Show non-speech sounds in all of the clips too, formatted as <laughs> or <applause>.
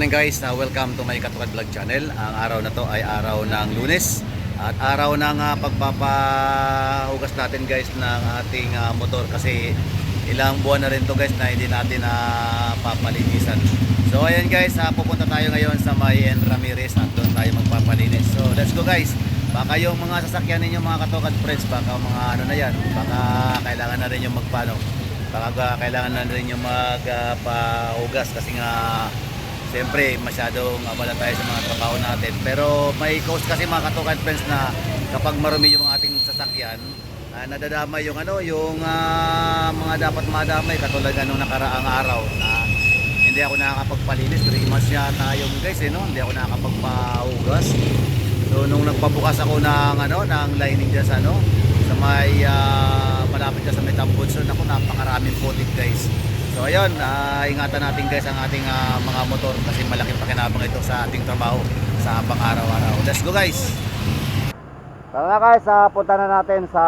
Morning guys, uh, welcome to my Katwad Vlog channel. Ang araw na to ay araw ng lunes at araw ng uh, pagpapahugas natin guys ng ating uh, motor kasi ilang buwan na rin to guys na hindi natin na papalinisan. So ayan guys, uh, pupunta tayo ngayon sa may N. Ramirez at doon tayo magpapalinis. So let's go guys. Baka yung mga sasakyan ninyo mga katokad friends, baka mga ano na yan, baka kailangan na rin yung magpano. Baka kailangan na rin yung magpahugas kasi nga Siyempre, masyadong abala tayo sa mga trabaho natin. Pero may cause kasi mga katukan friends na kapag marumi yung ating sasakyan, ah, nadadamay yung ano, yung ah, mga dapat madamay katulad ng nakaraang araw na hindi ako nakakapagpalinis. 3 months yata yung guys, eh, no? hindi ako nakakapagpahugas. So nung nagpabukas ako ng ano, ng lining dyan sa ano, sa may ah, malapit dyan sa may Tambunson, ako napakaraming putik guys. So ayun, ah, ingatan natin guys ang ating ah, mga motor kasi malaking pakinabang ito sa ating trabaho sa pang araw-araw. Let's go guys! Tara na guys, ah, punta na natin sa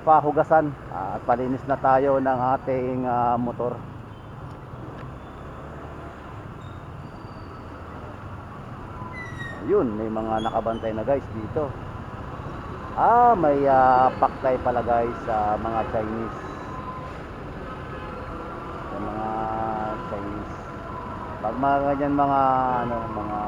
pahugasan Ah, at palinis na tayo ng ating ah, motor. Yun, may mga nakabantay na guys dito. Ah, may ah, paktay pala guys sa mga Chinese. Mga Chinese. Pag mga ganyan mga ano, mga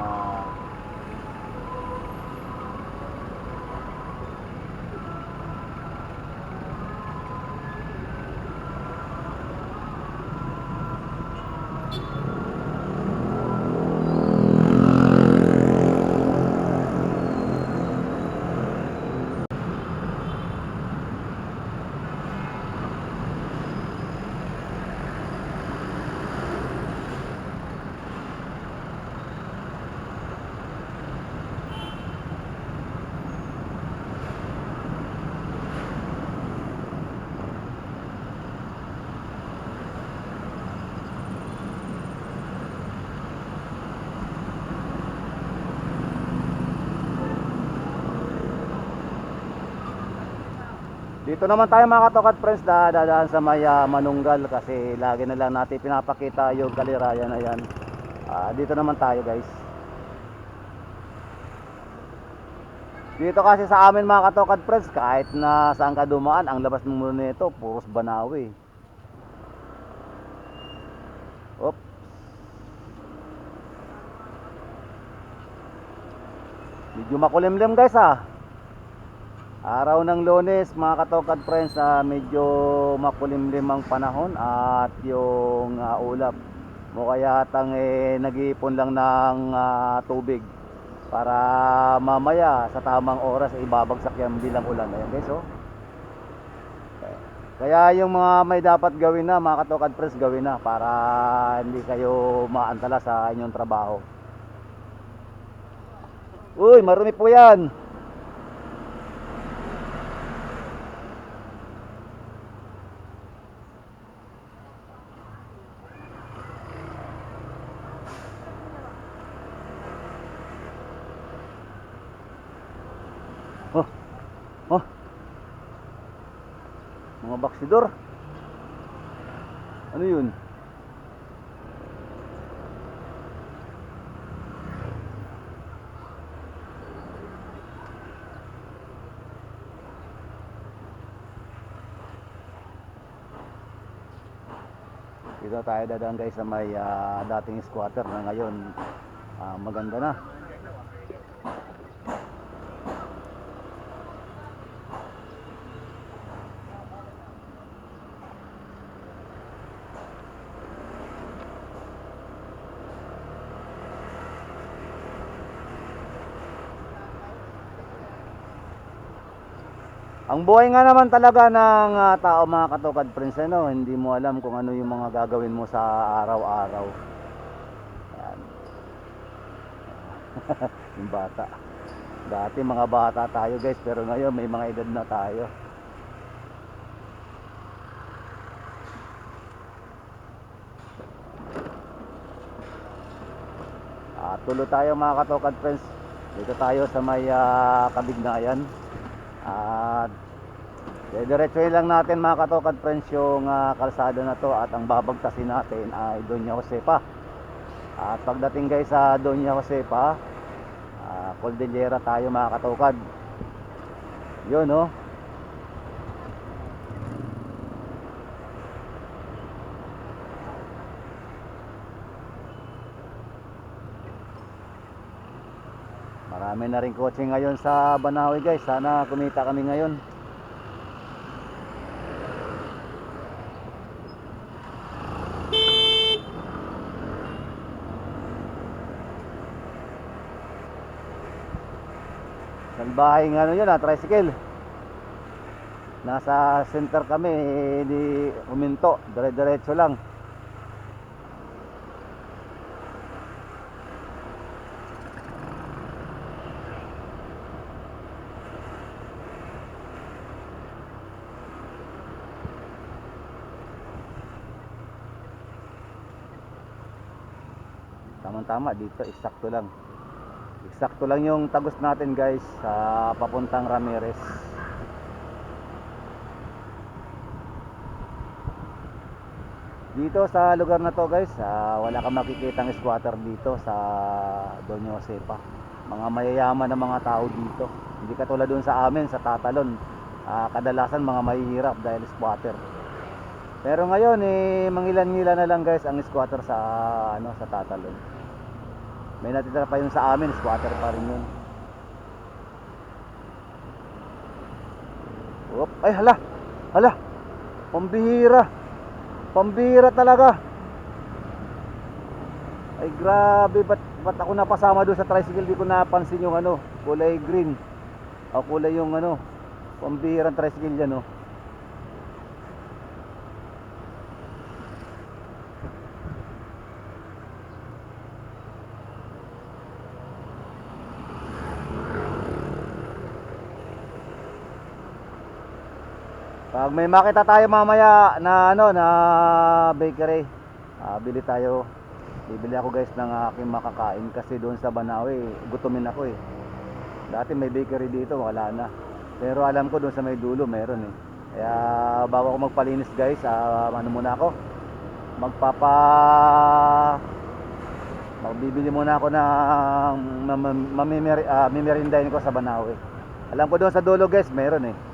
Dito naman tayo mga katokad friends da- dadaan sa may ah, Manunggal kasi lagi na lang natin pinapakita yung kalirayan na yan. Ah, dito naman tayo guys. Dito kasi sa amin mga katokad friends kahit na saan ka dumaan ang labas ng muna nito puros banawi. Oops. Medyo makulimlim guys ah. Araw ng lunes mga katokad friends na medyo makulimlim ang panahon at yung ah, ulap mukha yatang eh, nag-iipon lang ng ah, tubig para mamaya sa tamang oras eh, ibabagsak yan bilang ulan. Ayan guys oh. Kaya yung mga may dapat gawin na mga katokad friends gawin na para hindi kayo maantala sa inyong trabaho. Uy, marumi po yan. Oh. Oh. Mga baksidor. Ano yun? Dito tayo dadaan guys sa may ah, dating squatter na ngayon ah, maganda na. Ang buhay nga naman talaga ng ah, tao mga katokad friends ano, hindi mo alam kung ano yung mga gagawin mo sa araw-araw. <laughs> Yung bata. Dati mga bata tayo guys, pero ngayon may mga edad na tayo. Ah, tulo tayo mga katokad friends. Dito tayo sa may ah, kabignayan. At diretsuhin lang natin mga katokad friends yung ah, kalsada na to at ang babagtasin natin ay Doña Josepa. At pagdating guys sa Doña Josepa, ah, Cordillera tayo makakatukad. Yun oh. Marami na rin kotse ngayon sa Banawi guys. Sana kumita kami ngayon. Salbahing ano yun ah, tricycle. Nasa center kami, hindi huminto. Dire-diretso lang. Tama-tama dito, eksakto lang. Eksakto lang yung tagos natin guys sa papuntang Ramirez. Dito sa lugar na to guys, ah, wala kang makikitang squatter dito sa Doña Josepa. Mga mayayaman na mga tao dito. Hindi katulad dun sa amin sa Tatalon. Ah, kadalasan mga mahihirap dahil squatter. Pero ngayon eh mangilan-ngilan na lang guys ang squatter sa ano sa Tatalon. May natitira pa yun sa amin, squatter pa rin yun. Op, ay hala. Hala. Pambihira. Pambihira talaga. Ay grabe, ba't, ba't ako napasama doon sa tricycle, di ko napansin yung ano, kulay green. O kulay yung ano, pambihirang tricycle yan, oh. Pag may makita tayo mamaya na ano na bakery, ah, bili tayo. Bibili ako guys ng aking makakain kasi doon sa Banawi, gutumin ako eh. Dati may bakery dito, wala na. Pero alam ko doon sa may dulo meron eh. Kaya bago ako magpalinis guys, ah, ano muna ako? Magpapa Magbibili muna ako ng mamimeri, uh, mimerindahin ko sa Banawi. Alam ko doon sa dulo guys, meron eh.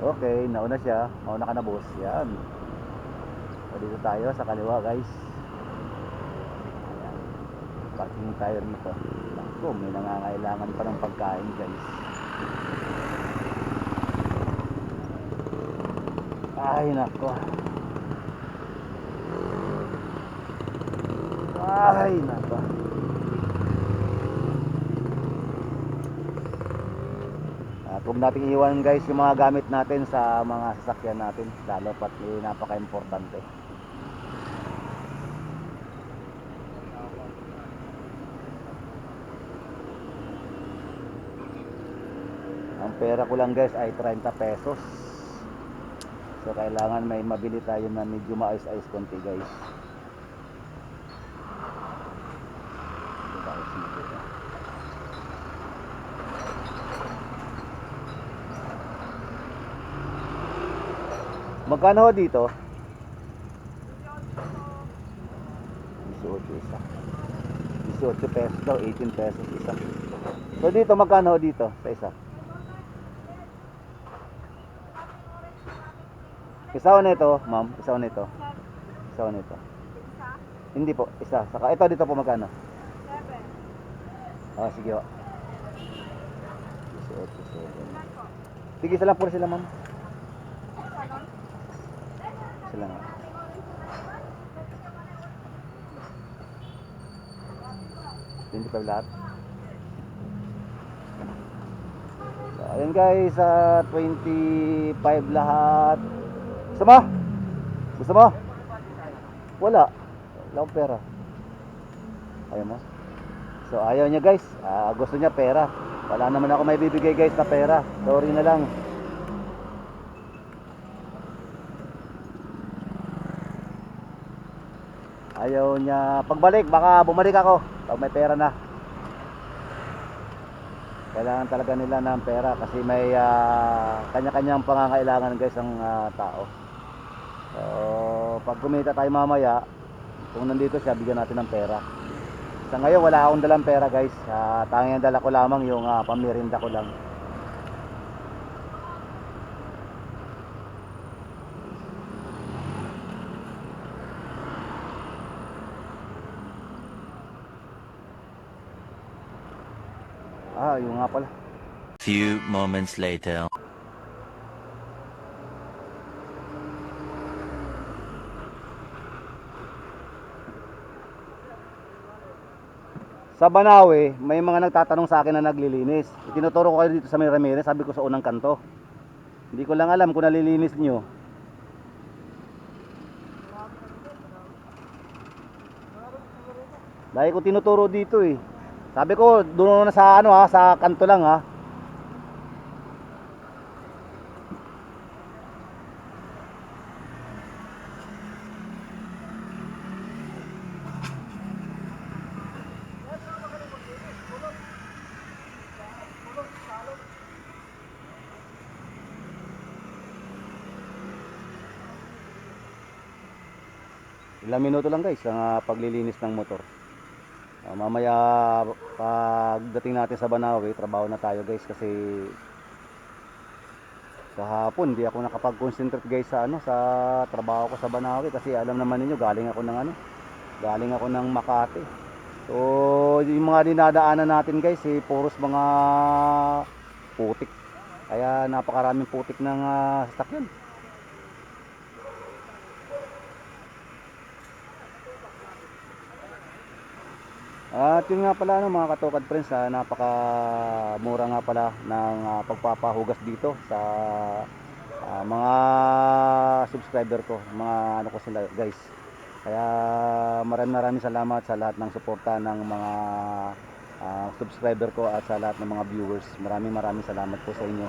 Okay, nauna siya. Mauna ka na boss. Yan. So, dito tayo sa kaliwa guys. Ayan. Parking tayo rito. Naku, may nangangailangan pa ng pagkain guys. Ay, nako. Ay, nako. At huwag nating iwan guys yung mga gamit natin sa mga sasakyan natin lalo pat eh, napaka-importante. Ang pera ko lang guys ay 30 pesos. So kailangan may mabili tayo na medyo maayos-ayos konti guys. Diba, ayos na dito. Magkano ho dito? 18 isa. 18 pesos daw, 18 pesos isa. So dito magkano ho dito sa isa? Isa ho nito, ma'am. Isa ho nito. Isa ho nito. Hindi po, isa. Saka ito dito po magkano? Ah, sige ho. 18, 7. Sige, isa lang po sila, ma'am. Sila nga. Pa lahat. So, ayun guys, sa 25 lahat. Gusto mo? Gusto mo? Wala. Wala akong pera. Ayaw mo? So ayaw niya guys. Ah, gusto niya pera. Wala naman ako may bibigay guys na pera. Sorry na lang. Ayaw niya. Pagbalik, baka bumalik ako. Pag may pera na. Kailangan talaga nila ng pera kasi may ah, kanya-kanyang pangangailangan guys ang ah, tao. So, pag kumita tayo mamaya, kung nandito siya, bigyan natin ng pera. Sa ngayon, wala akong dalang pera guys. Uh, tanging ang dala ko lamang yung uh, pamirinda ko lang. Ah, yung nga pala. Few moments later. Sa Banawe, may mga nagtatanong sa akin na naglilinis. Tinuturo ko kayo dito sa may Ramirez, sabi ko sa unang kanto. Hindi ko lang alam kung nalilinis nyo. Dahil ko tinuturo dito eh. Sabi ko, doon na sa ano ha, sa kanto lang ha. Ilang minuto lang guys ang ah, paglilinis ng motor. Ah, mamaya pagdating natin sa Banawe, trabaho na tayo guys kasi kahapon di ako nakapag-concentrate guys sa ano sa trabaho ko sa Banawe kasi alam naman ninyo galing ako ng ano galing ako ng Makati. So yung mga dinadaanan natin guys eh puros mga putik. Kaya napakaraming putik ng ah, sasakyan. At yun nga pala no, mga katokad friends, ah, napaka mura nga pala ng ah, pagpapahugas dito sa ah, mga subscriber ko, mga ano ko sila guys. Kaya maraming maraming salamat sa lahat ng suporta ng mga ah, subscriber ko at sa lahat ng mga viewers. Maraming maraming salamat po sa inyo.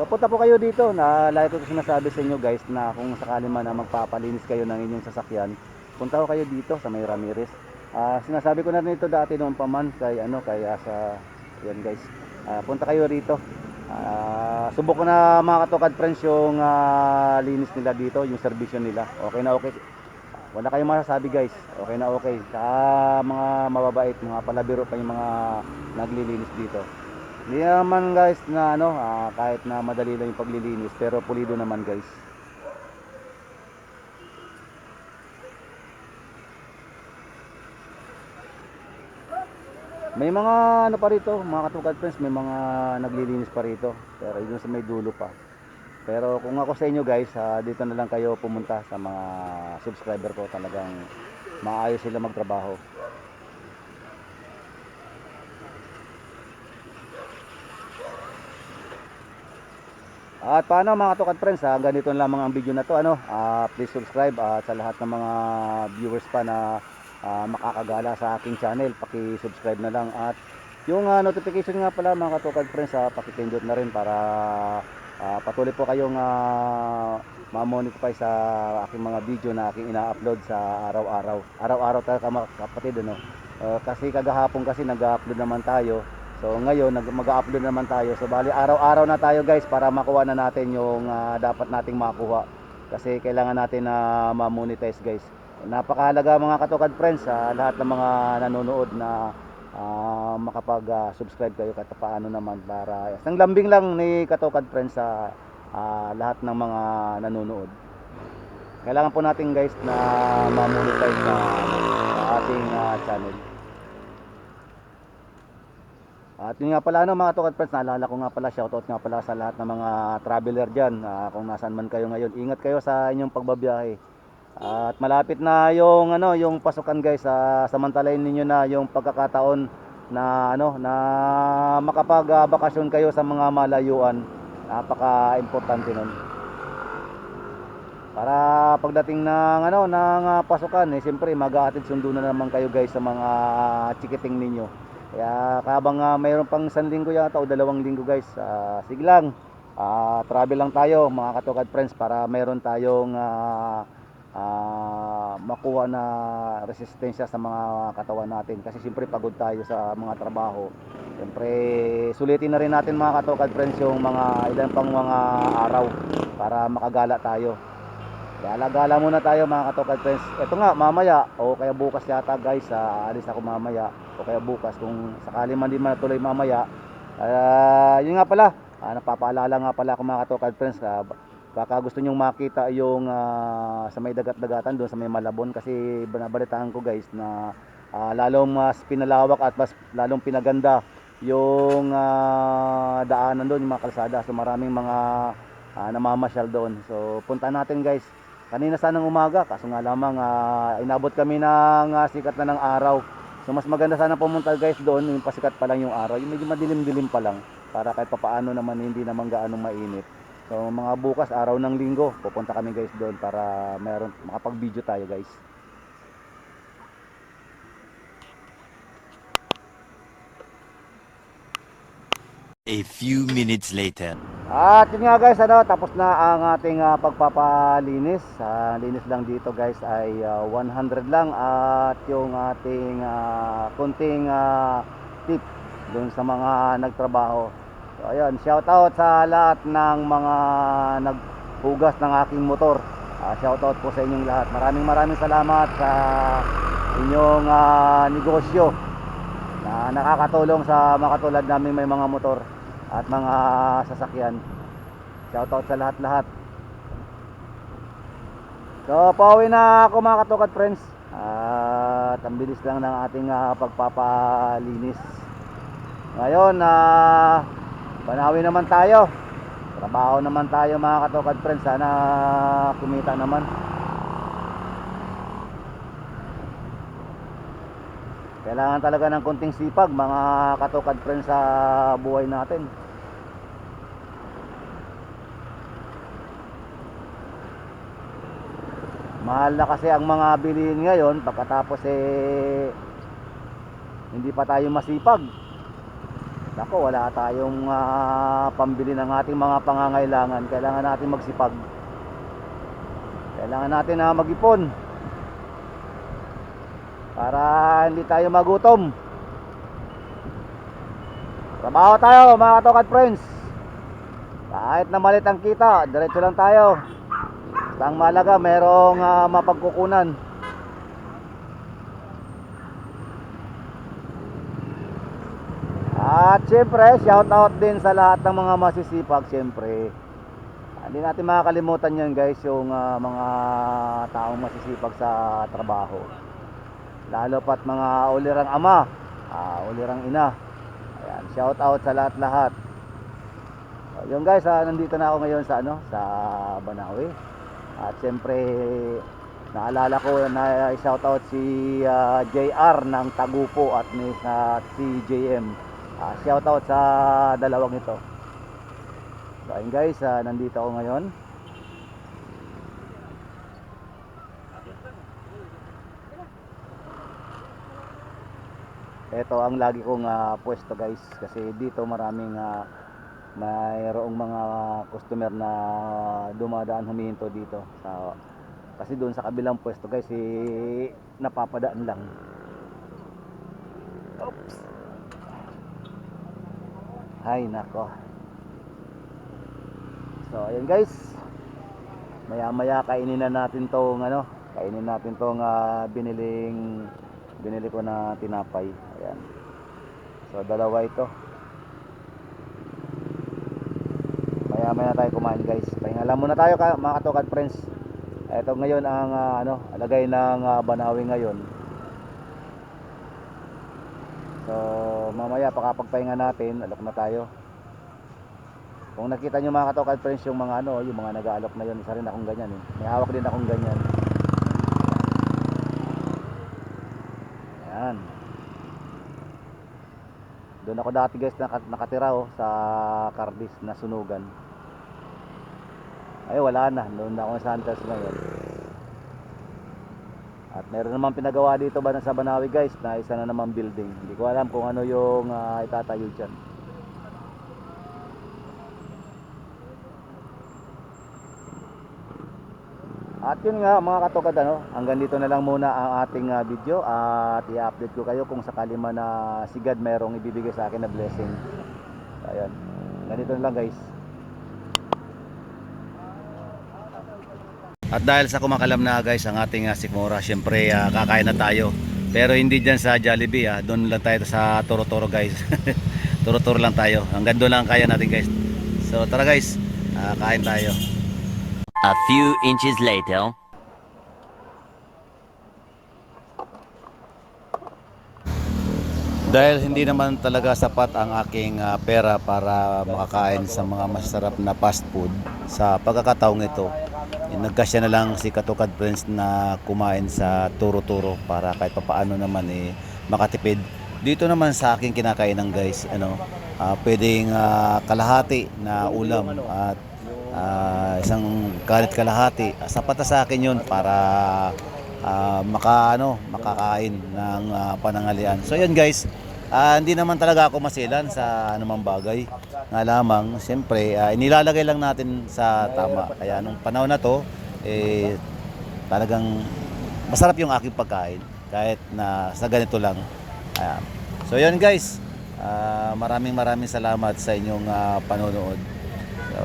So punta po kayo dito na lagi ko sinasabi sa inyo guys na kung sakali man na magpapalinis kayo ng inyong sasakyan, punta ko kayo dito sa May Ramirez. Ah, sinasabi ko na rin ito dati noon pa man kay ano kaya sa yan guys. Ah, punta kayo rito. Ah, subok ko na mga katokad friends yung ah, linis nila dito, yung serbisyo nila. Okay na okay. Wala kayong masasabi guys. Okay na okay. Sa mga mababait, mga palabiro pa yung mga naglilinis dito. Hindi naman guys na ano, ah, kahit na madali lang yung paglilinis pero pulido naman guys. May mga ano pa rito, mga katukad friends, may mga naglilinis pa rito. Pero yun sa may dulo pa. Pero kung ako sa inyo guys, ah, dito na lang kayo pumunta sa mga subscriber ko. Talagang maayos sila magtrabaho. At paano mga katukad friends, ha, ganito lamang ang video na to. Ano? Ah, please subscribe at sa lahat ng mga viewers pa na ah, makakagala sa aking channel, paki-subscribe na lang at yung ah, notification nga pala mga katukad friends, ha, paki-pindot na rin para ah, patuloy po kayong uh, ma-monetize sa aking mga video na aking ina-upload sa araw-araw. Araw-araw talaga mga kapatid ano. Ah, kasi kagahapon kasi nag-upload naman tayo. So ngayon mag-upload naman tayo. So bali araw-araw na tayo guys para makuha na natin yung ah, dapat nating makuha. Kasi kailangan natin na ma-monetize guys. Napakahalaga mga katukad friends sa lahat ng mga nanonood na ah, makapag-subscribe kayo kahit paano naman para isang lambing lang ni katukad friends sa ah, lahat ng mga nanonood. Kailangan po natin guys na ma-monetize na ating ah, channel. At yun nga pala ano mga tukad friends, naalala ko nga pala, shoutout nga pala sa lahat ng mga traveler dyan. Ah, kung nasaan man kayo ngayon, ingat kayo sa inyong pagbabiyahe. At malapit na yung ano, yung pasukan guys, sa samantalayin ninyo na yung pagkakataon na ano, na makapag-bakasyon kayo sa mga malayuan. Napaka-importante nun. Para pagdating ng ano, ng ah, pasukan, eh siyempre mag-aatid sundo na naman kayo guys sa mga chikiting ninyo. Kaya kabang uh, mayroon pang isang linggo yata o dalawang linggo guys, ah, sige lang. Ah, travel lang tayo mga katukad friends para mayroon tayong ah, ah, makuha na resistensya sa mga katawan natin kasi siyempre pagod tayo sa mga trabaho. Siyempre sulitin na rin natin mga katukad friends yung mga ilan pang mga araw para makagala tayo. Gala-gala muna tayo mga katokad friends. Ito nga, mamaya, o kaya bukas yata guys, ah, aalis ako mamaya. O kaya bukas, kung sakali man di man natuloy mamaya. Ah, yun nga pala, ah, napapaalala nga pala ako mga katokad friends. ah, baka gusto nyong makita yung ah, sa may dagat-dagatan doon sa may Malabon. Kasi banabalitaan ko guys na ah, lalong mas pinalawak at mas lalong pinaganda yung ah, daanan doon, yung mga kalsada. So maraming mga ah, namamasyal doon. So punta natin guys. Kanina sanang umaga, kaso nga lamang ah, inabot kami ng ah, sikat na ng araw. So mas maganda sana pumunta guys doon, yung pasikat pa lang yung araw. Yung medyo madilim-dilim pa lang para kahit papaano naman hindi naman gaano mainit. So mga bukas araw ng linggo, pupunta kami guys doon para meron makapag-video tayo guys. A few minutes later. At yun nga guys, ano, tapos na ang ating ah, pagpapalinis. Ah, linis lang dito guys ay ah, 100 lang at yung ating ah, kunting ah, tip dun sa mga nagtrabaho. So ayun, shout out sa lahat ng mga naghugas ng aking motor. Ah, shout out po sa inyong lahat. Maraming maraming salamat sa inyong ah, negosyo na nakakatulong sa makatulad namin may mga motor at mga sasakyan. Shoutout sa lahat-lahat. So, pauwi na ako mga katukad friends. At ang bilis lang ng ating ah, pagpapalinis. Ngayon, na panawi naman tayo. Trabaho naman tayo mga katukad friends. Sana kumita naman. Kailangan talaga ng konting sipag mga katukad friends sa buhay natin. Mahal na kasi ang mga bilihin ngayon pagkatapos eh hindi pa tayo masipag. Nako, wala tayong ah, pambili ng ating mga pangangailangan. Kailangan natin magsipag. Kailangan natin na mag-ipon para hindi tayo magutom. Trabaho tayo mga katokad friends. Kahit na malit ang kita, diretso lang tayo. Ang malaga, merong ah, mapagkukunan. At syempre, shout out din sa lahat ng mga masisipag syempre. Hindi natin makakalimutan yan guys, yung ah, mga taong masisipag sa trabaho. Lalo pat mga ulirang ama ah, ulirang ina. Ayan shout out sa lahat lahat so, yun guys ah, nandito na ako ngayon sa ano sa Banawi at siyempre naalala ko na shout out si ah, JR ng Tagupo at ni at si JM Ah, shout out sa dalawang ito so ayun guys ah, nandito ako ngayon Ito ang lagi kong ah, pwesto guys kasi dito maraming ah, mayroong mga customer na dumadaan humihinto dito sa kasi doon sa kabilang pwesto guys eh, napapadaan lang. Oops. Hay nako. So ayun guys. Maya maya kainin na natin tong ano, kainin natin tong ah, biniling binili ko na tinapay. Ayan. So dalawa ito. Maya maya tayo kumain guys. Pahinga muna tayo mga katokad friends. Ito ngayon ang ah, ano alagay ng ah, banawi ngayon. So mamaya pakapagpahinga natin alok na tayo kung nakita nyo mga katokad friends yung mga ano yung mga nag-aalok na yun isa rin akong ganyan eh. may hawak din akong ganyan Ayan. Doon ako dati guys naka- nakatira oh, sa Cardis na sunugan. Ay wala na. Doon na ako sa Santos ngayon. At meron naman pinagawa dito ba sa Banawi guys na isa na naman building. Hindi ko alam kung ano yung ah, itatayo dyan. At yun nga mga katokad ano, hanggang dito na lang muna ang ating ah, video at i-update ko kayo kung sakali man na si God mayroong ibibigay sa akin na blessing. Ayun. Ganito na lang guys. At dahil sa kumakalam na guys ang ating uh, sikmura, syempre ah, kakain na tayo. Pero hindi dyan sa Jollibee, ah. doon lang tayo sa Toro-Toro guys. <laughs> Toro-Toro lang tayo. Hanggang doon lang kaya natin guys. So tara guys, ah, kain tayo. A few inches later. Dahil hindi naman talaga sapat ang aking ah, pera para makakain sa mga masarap na fast food sa pagkakataong ito, nagkasya na lang si Katukad Prince na kumain sa Turo-Turo para kahit papaano naman eh, makatipid. Dito naman sa aking kinakainan guys, ano, ah, pwedeng ah, kalahati na ulam at ah, isang kalit kalahati. Sapat sa akin yun para ah, maka ano makakain ng ah, panangalian. So yun guys, ah, hindi naman talaga ako masilan sa anumang bagay. Nga lamang, siyempre, ah, inilalagay lang natin sa tama. Kaya nung panahon na to, eh, talagang masarap yung aking pagkain kahit na sa ganito lang. Ayan. So yun guys, ah, maraming maraming salamat sa inyong ah, panonood. So,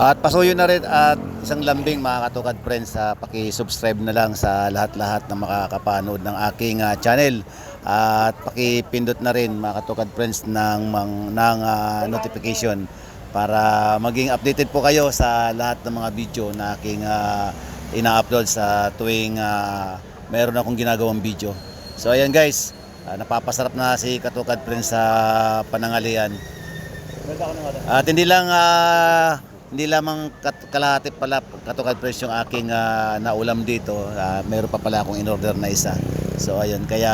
at pasuyo na rin at isang lambing mga katukad friends sa paki-subscribe na lang sa lahat-lahat na makakapanood ng aking ah, channel. At paki-pindot na rin mga katukad friends ng, mang, ng ah, notification para maging updated po kayo sa lahat ng mga video na aking ah, ina-upload sa tuwing ah, meron akong ginagawang video. So ayan guys, ah, napapasarap na si Katukad Friends sa panangalian. At hindi lang ah, hindi lamang kat- kalahati pala katukad fresh yung aking ah, naulam dito. Ah, meron pa pala akong in-order na isa. So ayun, kaya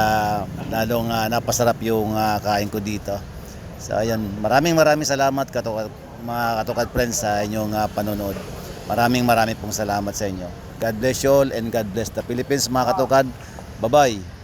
lalong ah, napasarap yung ah, kain ko dito. So ayun, maraming maraming salamat katukad, mga katukad friends sa inyong ah, panonood. Maraming maraming pong salamat sa inyo. God bless you all and God bless the Philippines mga katukad. Bye-bye.